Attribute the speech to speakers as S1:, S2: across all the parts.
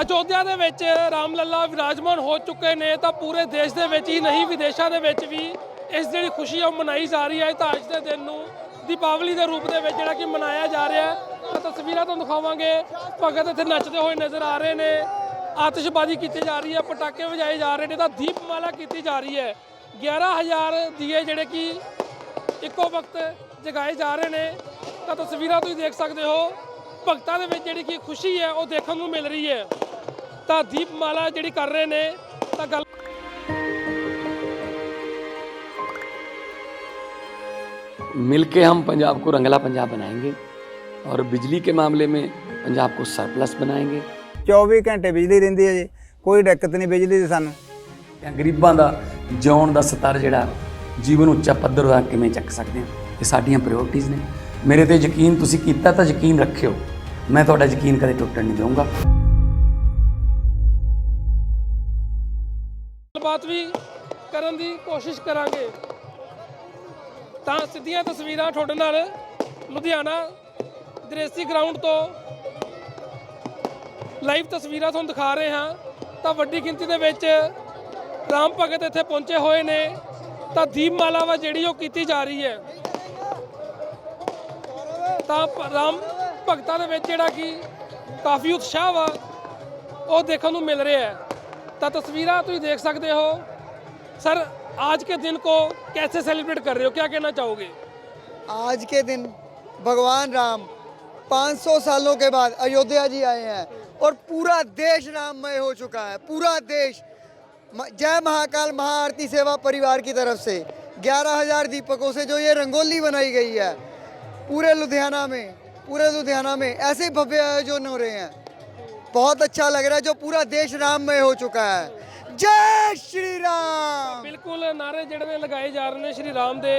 S1: ਅਯੋਧਿਆ ਦੇ ਵਿੱਚ ਰਾਮ ਲੱਲਾ ਵਿਰਾਜਮਾਨ ਹੋ ਚੁੱਕੇ ਨੇ, ਤਾਂ ਪੂਰੇ ਦੇਸ਼ ਦੇ ਵਿੱਚ ਹੀ ਨਹੀਂ, ਵਿਦੇਸ਼ਾਂ ਦੇ ਵਿੱਚ ਵੀ ਇਸ ਜਿਹੜੀ ਖੁਸ਼ੀ ਆ ਉਹ ਮਨਾਈ ਜਾ ਰਹੀ ਹੈ। ਤਾਂ ਅੱਜ ਦੇ ਦਿਨ ਨੂੰ ਦੀਪਾਵਲੀ ਦੇ ਰੂਪ ਦੇ ਵਿੱਚ ਜਿਹੜਾ ਕਿ ਮਨਾਇਆ ਜਾ ਰਿਹਾ ਹੈ। ਤਾਂ ਤਸਵੀਰਾਂ ਤੁਹਾਨੂੰ ਦਿਖਾਵਾਂਗੇ। ਭਗਤ ਇੱਥੇ ਨੱਚਦੇ ਹੋਏ ਨਜ਼ਰ ਆ ਰਹੇ ਨੇ। ਆਤਿਸ਼ਬਾਜ਼ੀ ਕੀਤੀ ਜਾ ਰਹੀ ਹੈ, ਪਟਾਕੇ ਵਜਾਏ ਜਾ ਰਹੇ ਨੇ, ਤਾਂ ਦੀਪਮਾਲਾ ਕੀਤੀ ਜਾ ਰਹੀ ਹੈ। 11000 ਦੀਏ ਜਿਹੜੇ ਕਿ ਇੱਕੋ ਵਕਤ ਜਗਾਏ ਜਾ ਰਹੇ ਨੇ। ਤਾਂ ਤਸਵੀਰਾਂ ਤੁਸੀਂ ਦੇਖ ਸਕਦੇ ਹੋ। ਭਗਤਾਂ ਦੇ ਵਿੱਚ ਜਿਹੜੀ ਕਿ ਖੁਸ਼ੀ ਹੈ, ਉਹ ਦੇਖਣ ਨੂੰ ਮਿਲ ਰਹੀ ਹੈ। ਤਾਂ ਦੀਪਮਾਲਾ ਜਿਹੜੀ ਕਰ ਰਹੇ ਨੇ ਤਾਂ ਗੱਲ
S2: मिलके हम पंजाब को रंगला पंजाब बनाएंगे और बिजली के मामले में पंजाब को सरप्लस बनाएंगे
S3: 24 ਘੰਟੇ ਬਿਜਲੀ ਰਹਿੰਦੀ ਹੈ ਜੀ ਕੋਈ ਦਿੱਕਤ ਨਹੀਂ ਬਿਜਲੀ ਦੀ ਸਾਨੂੰ
S2: ਜਾਂ ਗਰੀਬਾਂ ਦਾ ਜਿਉਣ ਦਾ ਸਤਰ ਜਿਹੜਾ ਜੀਵਨ ਉੱਚਾ ਪੱਧਰ ਦਾ ਕਿਵੇਂ ਚੱਕ ਸਕਦੇ ਹਾਂ ਇਹ ਸਾਡੀਆਂ ਪ੍ਰਾਇੋਰਟੀਆਂ ਨੇ ਮੇਰੇ ਤੇ ਯਕੀਨ ਤੁਸੀਂ ਕੀਤਾ ਤਾਂ ਯਕੀਨ ਰੱਖਿਓ ਮੈਂ ਤੁਹਾਡਾ ਯਕੀਨ ਕਦੇ ਟੁੱਟਣ ਨਹੀਂ ਦਊਂਗਾ
S1: ਗੱਲਬਾਤ ਵੀ ਕਰਨ ਦੀ ਕੋਸ਼ਿਸ਼ ਕਰਾਂਗੇ। ਤਾਂ ਸਿੱਧੀਆਂ ਤਸਵੀਰਾਂ ਤੁਹਾਡੇ ਨਾਲ ਲੁਧਿਆਣਾ ਦਰੇਸੀ ਗਰਾਊਂਡ ਤੋਂ ਲਾਈਵ ਤਸਵੀਰਾਂ ਤੁਹਾਨੂੰ ਦਿਖਾ ਰਹੇ ਹਾਂ। ਤਾਂ ਵੱਡੀ ਗਿਣਤੀ ਦੇ ਵਿੱਚ ਰਾਮ ਭਗਤ ਇੱਥੇ ਪਹੁੰਚੇ ਹੋਏ ਨੇ। ਤਾਂ ਦੀਪਮਾਲਾ ਵਾ ਜਿਹੜੀ ਉਹ ਕੀਤੀ ਜਾ ਰਹੀ ਹੈ। ਤਾਂ ਰਾਮ ਭਗਤਾਂ ਦੇ ਵਿੱਚ ਜਿਹੜਾ ਕਿ ਕਾਫੀ ਉਤਸ਼ਾਹ ਵਾ, ਉਹ ਦੇਖਣ ਨੂੰ ਮਿਲ ਰਿਹਾ ਹੈ। ਤਾਂ ਤਸਵੀਰਾਂ ਤੁਸੀਂ ਦੇਖ ਸਕਦੇ ਹੋ सर आज के दिन को कैसे सेलिब्रेट कर रहे हो क्या कहना चाहोगे
S4: आज के दिन भगवान राम 500 सालों के बाद अयोध्या जी आए हैं और पूरा देश राममय हो चुका है पूरा देश म- जय महाकाल महाआरती सेवा परिवार की तरफ से 11000 दीपकों से जो ये रंगोली बनाई गई है पूरे लुधियाना में पूरे लुधियाना में ऐसे भव्य आयोजन हो रहे हैं बहुत अच्छा लग रहा है जो पूरा देश राममय हो चुका है। जय श्री राम।
S1: ਬਿਲਕੁਲ ਨਾਰੇ ਜਿਹੜੇ ਨੇ ਲਗਾਏ ਜਾ ਰਹੇ ਨੇ ਸ਼੍ਰੀ ਰਾਮ ਦੇ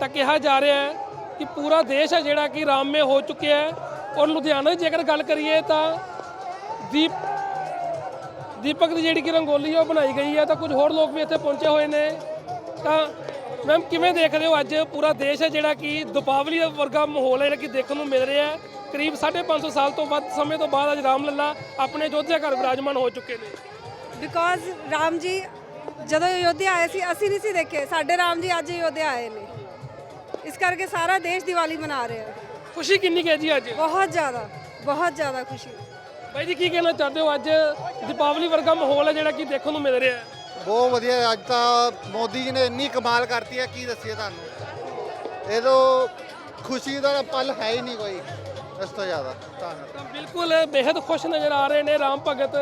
S1: ਤਾਂ ਕਿਹਾ ਜਾ ਰਿਹਾ ਹੈ ਕਿ ਪੂਰਾ ਦੇਸ਼ ਹੈ ਜਿਹੜਾ ਕਿ ਰਾਮਮੇ ਹੋ ਚੁੱਕਿਆ ਹੈ ਔਰ ਲੁਧਿਆਣਾ ਦੀ ਜੇਕਰ ਗੱਲ ਕਰੀਏ ਤਾਂ ਦੀਪ ਦੀਪਕ ਦੀ ਜਿਹੜੀ ਕਿ ਰੰਗੋਲੀ ਹੈ ਉਹ ਬਣਾਈ ਗਈ ਹੈ ਤਾਂ ਕੁਝ ਹੋਰ ਲੋਕ ਵੀ ਇੱਥੇ ਪਹੁੰਚੇ ਹੋਏ ਨੇ ਤਾਂ ਮੈਮ ਕਿਵੇਂ ਦੇਖ ਰਹੇ ਹੋ ਅੱਜ ਪੂਰਾ ਦੇਸ਼ ਹੈ ਜਿਹੜਾ ਕਿ ਦੀਪਾਵਲੀ ਵਰਗਾ ਮਾਹੌਲ ਹੈ ਜਿਹੜਾ ਕਿ ਦੇਖਣ ਨੂੰ ਮਿਲ ਰਿਹਾ ਕਰੀਬ 550 ਸਾਲ ਤੋਂ ਵੱਧ ਸਮੇਂ ਤੋਂ ਬਾਅਦ ਅੱਜ ਰਾਮ ਲੱਲਾ ਆਪਣੇ ਅਯੋਧਿਆ ਘਰ ਵਿਰਾਜਮਾਨ ਹੋ ਚੁੱਕੇ ਨੇ।
S5: ਬਿਕੋਜ਼ ਰਾਮ ਜੀ ਜਦੋਂ ਅਯੋਧਿਆ ਆਏ ਸੀ ਅਸੀਂ ਨਹੀਂ ਸੀ ਦੇਖੇ। ਸਾਡੇ ਰਾਮ ਜੀ ਅੱਜ ਅਯੋਧਿਆ ਆਏ ਨੇ। ਇਸ ਕਰਕੇ ਸਾਰਾ ਦੇਸ਼ ਦੀਵਾਲੀ ਮਨਾ ਰਿਹਾ ਹੈ।
S1: ਖੁਸ਼ੀ ਕਿੰਨੀ ਕੁ ਹੈ ਜੀ ਅੱਜ?
S5: ਬਹੁਤ ਜ਼ਿਆਦਾ ਬਹੁਤ ਜ਼ਿਆਦਾ ਖੁਸ਼ੀ।
S1: ਬਾਈ ਜੀ ਕੀ ਕਹਿਣਾ ਚਾਹਦੇ ਹੋ? ਅੱਜ ਦੀਪਾਵਲੀ ਵਰਗਾ ਮਾਹੌਲ ਹੈ ਜਿਹੜਾ ਕਿ ਦੇਖਣ ਨੂੰ ਮਿਲ ਰਿਹਾ ਹੈ।
S6: ਬਹੁਤ ਵਧੀਆ ਅੱਜ ਤਾਂ ਮੋਦੀ ਜੀ ਨੇ ਇੰਨੀ ਕਮਾਲ ਕਰਤੀ ਹੈ। ਕੀ ਦੱਸੀਏ ਤੁਹਾਨੂੰ? ਇਹ ਤੋਂ ਖੁਸ਼ੀ ਦਾ ਪਲ ਹੈ ਹੀ ਨਹੀਂ ਕੋਈ। ਇਸ ਤੋਂ ਜ਼ਿਆਦਾ
S1: ਤਾਂ ਬਿਲਕੁਲ ਬੇहद ਖੁਸ਼ ਨਜ਼ਰ ਆ ਰਹੇ ਨੇ ਰਾਮ ਭਗਤ।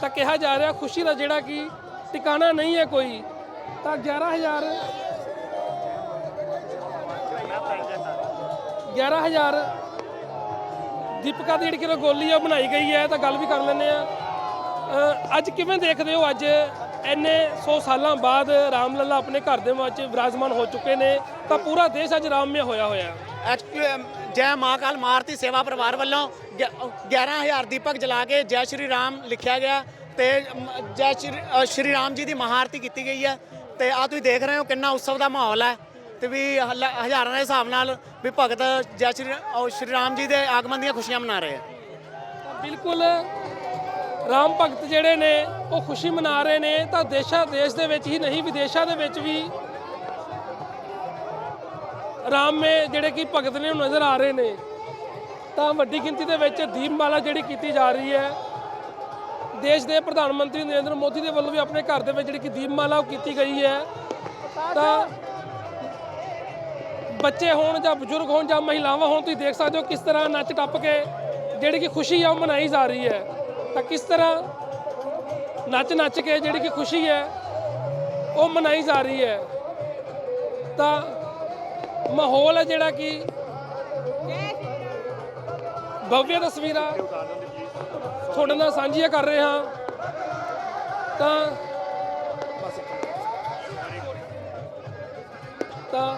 S1: ਤਾਂ ਕਿਹਾ ਜਾ ਰਿਹਾ ਖੁਸ਼ੀ ਦਾ ਜਿਹੜਾ ਕਿ ਟਿਕਾਣਾ ਨਹੀਂ ਹੈ ਕੋਈ ਤਾਂ 11000 11000 ਦੀਪਕਾ ਦੀ ਜਿਹੜੀ ਗੋਲੀ ਰੰਗੋਲੀ ਆ ਬਣਾਈ ਗਈ ਹੈ ਤਾਂ ਗੱਲ ਵੀ ਕਰ ਲੈਂਦੇ ਆ ਅੱਜ ਕਿਵੇਂ ਦੇਖਦੇ ਹੋ ਅੱਜ? ਇੰਨੇ 100 ਸਾਲਾਂ ਬਾਅਦ ਰਾਮ ਲੱਲਾ ਆਪਣੇ ਘਰ ਦੇ ਵਿੱਚ ਵਿਰਾਜਮਾਨ ਹੋ ਚੁੱਕੇ ਨੇ ਤਾਂ ਪੂਰਾ ਦੇਸ਼ ਅੱਜ ਰਾਮਮੇ ਹੋਇਆ ਹੋਇਆ।
S7: ਐਕਚੁਅਲੀ ਜੈ ਮਾਂ ਕਾਲ ਮਾਰਤੀ ਸੇਵਾ ਪਰਿਵਾਰ ਵੱਲੋਂ ਗਿ- 11000 ਦੀਪਕ ਜਲਾ ਕੇ ਜੈ ਸ਼੍ਰੀ ਰਾਮ ਲਿਖਿਆ ਗਿਆ ਤੇ ਜੈ ਸ਼੍ਰੀ ਸ਼੍ਰੀ ਰਾਮ ਜੀ ਦੀ ਮਹਾਰਤੀ ਕੀਤੀ ਗਈ ਹੈ। ਤੇ ਆ ਤੁਸੀਂ ਦੇਖ ਰਹੇ ਹੋ ਕਿੰਨਾ ਉਤਸਵ ਦਾ ਮਾਹੌਲ ਹੈ ਤੇ ਵੀ ਹਜ਼ਾਰਾਂ ਦੇ ਹਿਸਾਬ ਨਾਲ ਵੀ ਭਗਤ ਜੈ ਸ਼੍ਰੀ ਸ਼੍ਰੀ ਰਾਮ ਜੀ ਦੇ ਆਗਮਨ ਦੀਆਂ ਖੁਸ਼ੀਆਂ ਮਨਾ ਰਹੇ ਆ
S1: ਬਿਲਕੁਲ ਰਾਮ ਭਗਤ ਜਿਹੜੇ ਨੇ, ਉਹ ਖੁਸ਼ੀ ਮਨਾ ਰਹੇ ਨੇ, ਤਾਂ ਦੇਸ਼ਾਂ ਦੇਸ਼ ਦੇ ਵਿੱਚ ਹੀ ਨਹੀਂ, ਵਿਦੇਸ਼ਾਂ ਦੇ ਵਿੱਚ ਵੀ ਰਾਮ ਮੇ ਜਿਹੜੇ ਕਿ ਭਗਤ ਨੇ ਉਹ ਨਜ਼ਰ ਆ ਰਹੇ ਨੇ, ਤਾਂ ਵੱਡੀ ਗਿਣਤੀ ਦੇ ਵਿੱਚ ਦੀਪਮਾਲਾ ਜਿਹੜੀ ਕੀਤੀ ਜਾ ਰਹੀ ਹੈ, ਦੇਸ਼ ਦੇ ਪ੍ਰਧਾਨ ਮੰਤਰੀ ਨਰਿੰਦਰ ਮੋਦੀ ਦੇ ਵੱਲੋਂ ਵੀ ਆਪਣੇ ਘਰ ਦੇ ਵਿੱਚ ਜਿਹੜੀ ਕਿ ਦੀਪਮਾਲਾ ਉਹ ਕੀਤੀ ਗਈ ਹੈ, ਤਾਂ ਬੱਚੇ ਹੋਣ ਜਾਂ ਬਜ਼ੁਰਗ ਹੋਣ ਜਾਂ ਮਹਿਲਾਵਾਂ ਹੋਣ, ਤੁਸੀਂ ਦੇਖ ਸਕਦੇ ਹੋ ਕਿਸ ਤਰ੍ਹਾਂ ਨੱਚ ਟੱਪ ਕੇ ਜਿਹੜੀ ਕਿ ਖੁਸ਼ੀ ਆ ਉਹ ਮਨਾਈ ਜਾ ਰਹੀ ਹੈ, ਤਾਂ ਕਿਸ ਤਰ੍ਹਾਂ ਨੱਚ ਨੱਚ ਕੇ ਜਿਹੜੀ ਕਿ ਖੁਸ਼ੀ ਹੈ ਉਹ ਮਨਾਈ ਜਾ ਰਹੀ ਹੈ, ਤਾਂ ਮਾਹੌਲ ਹੈ ਜਿਹੜਾ ਕਿ ਭਵਯ ਤਸਵੀਰਾਂ ਤੁਹਾਡੇ ਨਾਲ ਸਾਂਝੀਆਂ ਕਰ ਰਹੇ ਹਾਂ। ਤਾਂ ਤਾਂ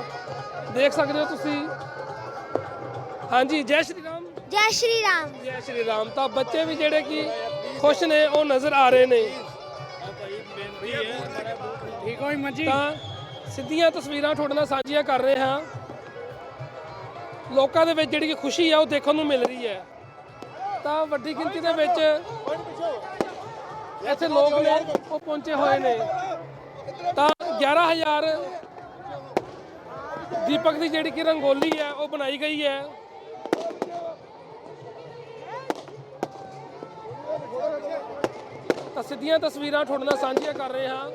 S1: ਦੇਖ ਸਕਦੇ ਹੋ ਤੁਸੀਂ। ਹਾਂਜੀ ਜੈ ਸ਼੍ਰੀ ਰਾਮ।
S8: ਜੈ ਸ਼੍ਰੀ ਰਾਮ।
S1: ਜੈ ਸ਼੍ਰੀ ਰਾਮ। ਤਾਂ ਬੱਚੇ ਵੀ ਜਿਹੜੇ ਕਿ ਖੁਸ਼ ਨੇ ਉਹ ਨਜ਼ਰ ਆ ਰਹੇ ਨੇ। ਠੀਕ ਹੋਈ ਮੰਜੀ? ਤਾਂ ਸਿੱਧੀਆਂ ਤਸਵੀਰਾਂ ਤੁਹਾਡੇ ਨਾਲ ਸਾਂਝੀਆਂ ਕਰ ਰਹੇ ਹਾਂ। ਲੋਕਾਂ ਦੇ ਵਿੱਚ ਜਿਹੜੀ ਕਿ ਖੁਸ਼ੀ ਆ, ਉਹ ਦੇਖਣ ਨੂੰ ਮਿਲ ਰਹੀ ਹੈ। ਤਾਂ ਵੱਡੀ ਗਿਣਤੀ ਦੇ ਵਿੱਚ ਇੱਥੇ ਲੋਕ ਨੇ ਉਹ ਪਹੁੰਚੇ ਹੋਏ ਨੇ। ਤਾਂ 11000 ਦੀਪਕ ਦੀ ਜਿਹੜੀ ਕਿ ਰੰਗੋਲੀ ਹੈ, ਉਹ ਬਣਾਈ ਗਈ ਹੈ। ਤਾਂ ਸਿੱਧੀਆਂ ਤਸਵੀਰਾਂ ਤੁਹਾਡੇ ਨਾਲ ਸਾਂਝੀਆਂ ਕਰ ਰਹੇ ਹਾਂ।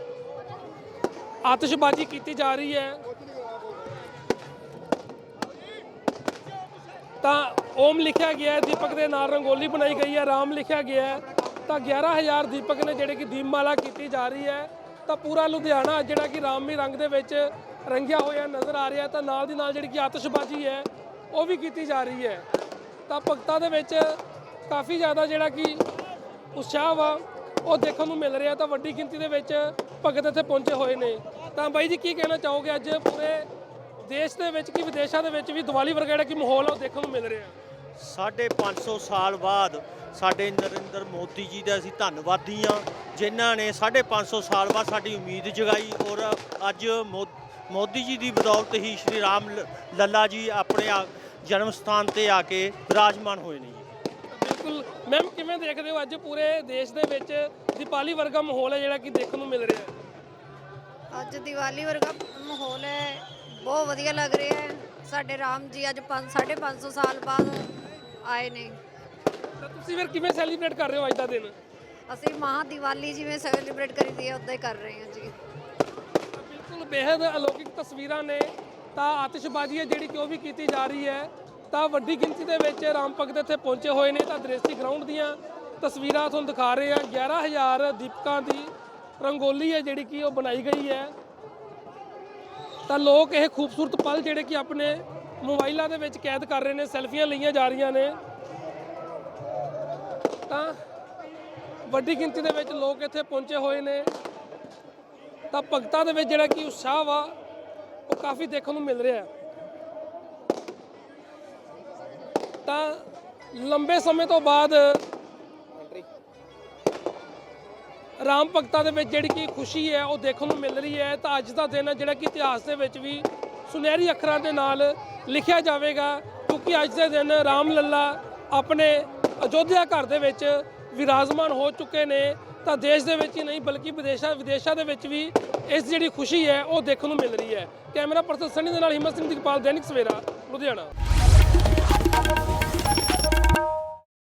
S1: ਆਤਿਸ਼ਬਾਜ਼ੀ ਕੀਤੀ ਜਾ ਰਹੀ ਹੈ। ਤਾਂ ਓਮ ਲਿਖਿਆ ਗਿਆ ਹੈ, ਦੀਪਕ ਦੇ ਨਾਲ ਰੰਗੋਲੀ ਬਣਾਈ ਗਈ ਹੈ, ਰਾਮ ਲਿਖਿਆ ਗਿਆ ਹੈ। ਤਾਂ 11000 ਦੀਪਕ ਨੇ ਜਿਹੜੇ ਕਿ ਦੀਪਮਾਲਾ ਕੀਤੀ ਜਾ ਰਹੀ ਹੈ। ਤਾਂ ਪੂਰਾ ਲੁਧਿਆਣਾ, ਜਿਹੜਾ ਕਿ ਰਾਮੀ ਰੰਗ ਦੇ ਵਿੱਚ ਰੰਗਿਆ ਹੋਇਆ ਨਜ਼ਰ ਆ ਰਿਹਾ ਤਾਂ ਨਾਲ ਦੀ ਨਾਲ ਜਿਹੜੀ ਕਿ ਆਤਿਸ਼ਬਾਜ਼ੀ ਹੈ, ਉਹ ਵੀ ਕੀਤੀ ਜਾ ਰਹੀ ਹੈ। ਤਾਂ ਭਗਤਾਂ ਦੇ ਵਿੱਚ ਕਾਫੀ ਜ਼ਿਆਦਾ ਜਿਹੜਾ ਕਿ ਉਤਸ਼ਾਹ ਵਾ, ਉਹ ਦੇਖਣ ਨੂੰ ਮਿਲ ਰਿਹਾ। ਤਾਂ ਵੱਡੀ ਗਿਣਤੀ ਦੇ ਵਿੱਚ ਭਗਤ ਇੱਥੇ ਪਹੁੰਚੇ ਹੋਏ ਨੇ। ਤਾਂ ਬਾਈ ਜੀ, ਕੀ ਕਹਿਣਾ ਚਾਹੋਗੇ ਅੱਜ ਪੂਰੇ ਦੇਸ਼ ਦੇ ਵਿੱਚ ਕਿ ਵਿਦੇਸ਼ਾਂ ਦੇ ਵਿੱਚ ਵੀ ਦੀਵਾਲੀ ਵਰਗਾ ਜਿਹੜਾ ਕਿ ਮਾਹੌਲ ਆ ਉਹ ਦੇਖਣ ਨੂੰ ਮਿਲ ਰਿਹਾ।
S8: ਸਾਢੇ 500 ਸਾਲ ਬਾਅਦ ਸਾਡੇ ਨਰਿੰਦਰ ਮੋਦੀ ਜੀ ਦੇ ਅਸੀਂ ਧੰਨਵਾਦੀ ਹਾਂ ਜਿਨ੍ਹਾਂ ਨੇ ਸਾਢੇ 500 ਸਾਲ ਬਾਅਦ ਸਾਡੀ ਉਮੀਦ ਜਗਾਈ ਔਰ ਅੱਜ ਮੋ- ਮੋਦੀ ਜੀ ਦੀ ਬਦੌਲਤ ਹੀ ਸ਼੍ਰੀ ਰਾਮ ਲ- ਲੱਲਾ ਜੀ ਆਪਣੇ ਆ- ਜਨਮ ਸਥਾਨ ਤੇ ਆ ਕੇ ਵਿਰਾਜਮਾਨ ਹੋਏ ਨੇ
S1: ਬਿਲਕੁਲ। ਮੈਮ ਕਿਵੇਂ ਦੇਖਦੇ ਹੋ ਅੱਜ ਪੂਰੇ ਦੇਸ਼ ਦੇ ਵਿੱਚ ਦੀਪਾਲੀ ਵਰਗਾ ਮਾਹੌਲ ਹੈ ਜਿਹੜਾ ਕਿ ਦੇਖਣ ਨੂੰ ਮਿਲ ਰਿਹਾ ਹੈ?
S9: ਅੱਜ ਦੀਵਾਲੀ ਵਰਗਾ ਮਾਹੌਲ ਹੈ। ਬਹੁਤ ਵਧੀਆ ਲੱਗ ਰਿਹਾ ਹੈ। ਸਾਡੇ ਰਾਮ ਜੀ ਅੱਜ 5 550 ਸਾਲ ਬਾਅਦ ਆਏ ਨੇ।
S1: ਤਾਂ ਤੁਸੀਂ ਫਿਰ ਕਿਵੇਂ ਸੈਲੀਬ੍ਰੇਟ ਕਰ ਰਹੇ ਹੋ ਅੱਜ ਦਾ ਦਿਨ?
S9: ਅਸੀਂ ਮਹਾ ਦੀਵਾਲੀ ਜਿਵੇਂ ਸੈਲੀਬ੍ਰੇਟ ਕਰੀਦੀ ਹੈ ਉਦਾਂ ਹੀ ਕਰ ਰਹੇ ਹਾਂ ਜੀ।
S1: ਬਿਲਕੁਲ ਬੇहद ਅਲੌਕਿਕ ਤਸਵੀਰਾਂ ਨੇ। ਤਾਂ ਆਤਿਸ਼ਬਾਜ਼ੀ ਹੈ ਜਿਹੜੀ ਕਿ ਉਹ ਵੀ ਕੀਤੀ ਜਾ ਰਹੀ ਹੈ। ਤਾਂ ਵੱਡੀ ਗਿਣਤੀ ਦੇ ਵਿੱਚ ਰਾਮ ਭਗਤ ਇੱਥੇ ਪਹੁੰਚੇ ਹੋਏ ਨੇ। ਤਾਂ ਦ੍ਰਿਸ਼ਟੀ ਗਰਾਊਂਡ ਦੀਆਂ ਤਸਵੀਰਾਂ ਤੁਹਾਨੂੰ ਦਿਖਾ ਰਹੇ ਆ 11000 ਦੀਪਕਾਂ ਦੀ ਰੰਗੋਲੀ ਹੈ ਜਿਹੜੀ ਕਿ ਉਹ ਬਣਾਈ ਗਈ ਹੈ। ਤਾਂ ਲੋਕ ਇਹ ਖੂਬਸੂਰਤ ਪਲ ਜਿਹੜੇ ਕਿ ਆਪਣੇ ਮੋਬਾਈਲਾਂ ਦੇ ਵਿੱਚ ਕੈਦ ਕਰ ਰਹੇ ਨੇ, ਸੈਲਫੀਆਂ ਲਈਆਂ ਜਾ ਰਹੀਆਂ ਨੇ। ਤਾਂ ਵੱਡੀ ਗਿਣਤੀ ਦੇ ਵਿੱਚ ਲੋਕ ਇੱਥੇ ਪਹੁੰਚੇ ਹੋਏ ਨੇ। ਤਾਂ ਭਗਤਾਂ ਦੇ ਵਿੱਚ ਜਿਹੜਾ ਕਿ ਉਤਸ਼ਾਹ ਵਾ, ਉਹ ਕਾਫੀ ਦੇਖਣ ਨੂੰ ਮਿਲ ਰਿਹਾ ਹੈ। ਤਾਂ ਲੰਬੇ ਸਮੇਂ ਤੋਂ ਬਾਅਦ ਰਾਮ ਭਗਤਾਂ ਦੇ ਵਿੱਚ ਜਿਹੜੀ ਕਿ ਖੁਸ਼ੀ ਹੈ, ਉਹ ਦੇਖਣ ਨੂੰ ਮਿਲ ਰਹੀ ਹੈ। ਤਾਂ ਅੱਜ ਦਾ ਦਿਨ ਜਿਹੜਾ ਕਿ ਇਤਿਹਾਸ ਦੇ ਵਿੱਚ ਵੀ ਸੁਨਹਿਰੀ ਅੱਖਰਾਂ ਦੇ ਨਾਲ ਲਿਖਿਆ ਜਾਵੇਗਾ, ਕਿਉਂਕਿ ਅੱਜ ਦੇ ਦਿਨ ਰਾਮ ਲੱਲਾ ਆਪਣੇ ਅਯੋਧਿਆ ਘਰ ਦੇ ਵਿੱਚ ਵਿਰਾਜਮਾਨ ਹੋ ਚੁੱਕੇ ਨੇ। ਤਾਂ ਦੇਸ਼ ਦੇ ਵਿੱਚ ਹੀ ਨਹੀਂ, ਬਲਕਿ ਵਿਦੇਸ਼ਾਂ ਵਿਦੇਸ਼ਾਂ ਦੇ ਵਿੱਚ ਵੀ ਇਸ ਜਿਹੜੀ ਖੁਸ਼ੀ ਹੈ, ਉਹ ਦੇਖਣ ਨੂੰ ਮਿਲ ਰਹੀ ਹੈ। ਕੈਮਰਾ ਪਰਸਨ ਸਨੀ ਦੇ ਨਾਲ ਹਿੰਮਤ ਸਿੰਘ ਦਿਗਪਾਲ ਦੈਨਿਕ ਸਵੇਰਾ, ਲੁਧਿਆਣਾ।